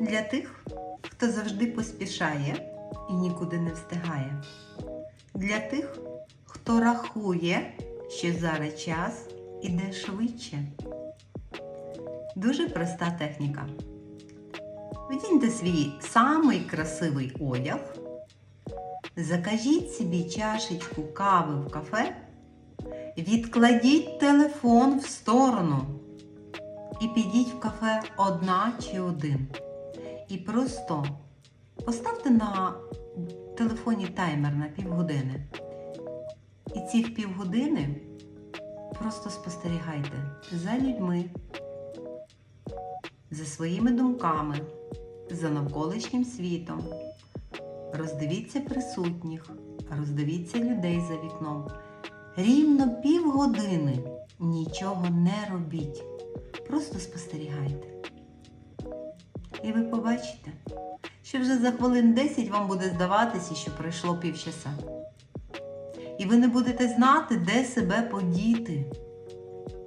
Для тих, хто завжди поспішає і нікуди не встигає. Для тих, хто рахує, що зараз час іде швидше. Дуже проста техніка. Вдіньте свій самий красивий одяг, закажіть собі чашечку кави в кафе, відкладіть телефон в сторону і підіть в кафе одна чи один. І просто поставте на телефоні таймер на півгодини. І ці півгодини просто спостерігайте за людьми, за своїми думками, за навколишнім світом. Роздивіться присутніх, роздивіться людей за вікном. Рівно півгодини нічого не робіть. Просто спостерігайте. І ви побачите, що вже за хвилин 10 вам буде здаватися, що пройшло півчаса. І ви не будете знати, де себе подіти,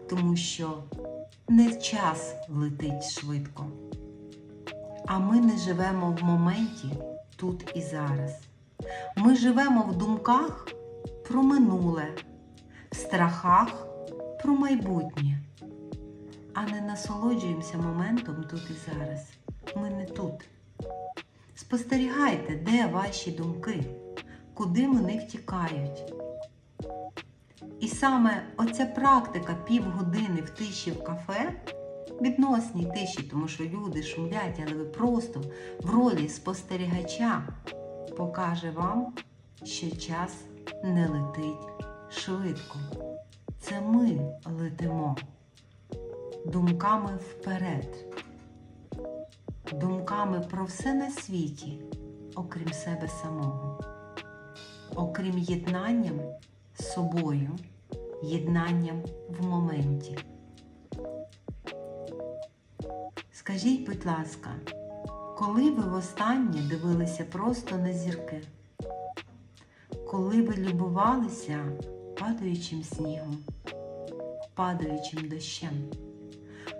тому що не час летить швидко. А ми не живемо в моменті тут і зараз. Ми живемо в думках про минуле, в страхах про майбутнє, а не насолоджуємося моментом тут і зараз. Ми не тут. Спостерігайте, де ваші думки, куди вони втікають. І саме оця практика півгодини в тиші в кафе, відносній тиші, тому що люди шумлять, але ви просто в ролі спостерігача покаже вам, що час не летить швидко. Це ми летимо думками вперед, думками про все на світі, окрім себе самого, окрім єднанням з собою, єднанням в моменті. Скажіть, будь ласка, коли ви востаннє дивилися просто на зірки? Коли ви любувалися падаючим снігом, падаючим дощем?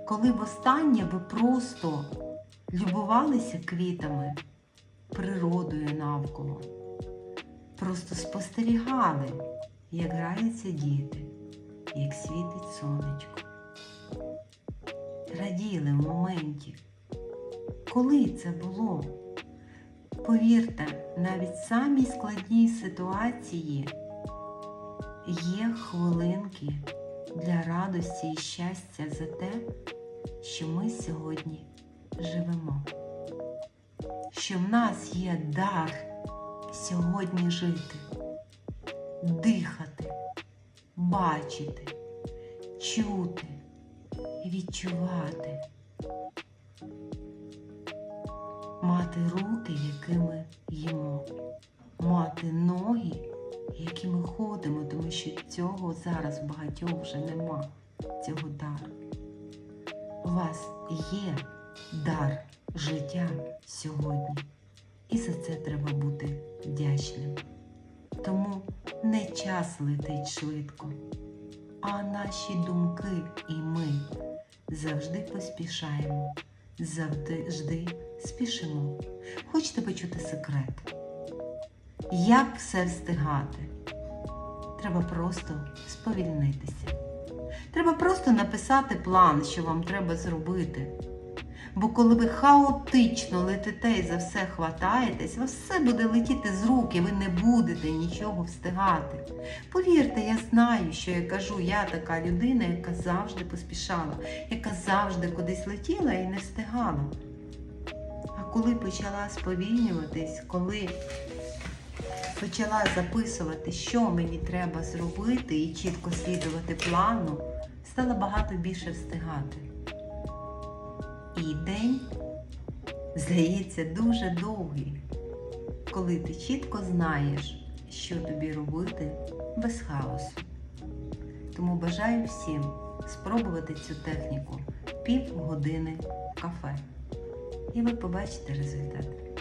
Коли востаннє ви просто любувалися квітами, природою навколо? Просто спостерігали, як граються діти, як світить сонечко. Раділи в моменті. Коли це було? Повірте, навіть в самій складній ситуації є хвилинки для радості і щастя за те, що ми сьогодні живемо. Що в нас є дар сьогодні жити, дихати, бачити, чути, відчувати, мати руки, якими їмо, мати ноги, якими ходимо, тому що цього зараз багатьох вже нема, цього дару. У вас є дар життя сьогодні. І за це треба бути вдячним. Тому не час летить швидко, а наші думки і ми завжди поспішаємо, завжди спішимо. Хочете почути секрет? Як все встигати? Треба просто сповільнитися. Треба просто написати план, що вам треба зробити. Бо коли ви хаотично летите і за все хватаєтесь, вас все буде летіти з рук, і ви не будете нічого встигати. Повірте, я знаю, що я кажу, я така людина, яка завжди поспішала, яка завжди кудись летіла і не встигала. А коли почала сповільнюватись, коли почала записувати, що мені треба зробити, і чітко слідувати плану, стала багато більше встигати. І день здається дуже довгий, коли ти чітко знаєш, що тобі робити без хаосу. Тому бажаю всім спробувати цю техніку пів години в кафе. І ви побачите результат.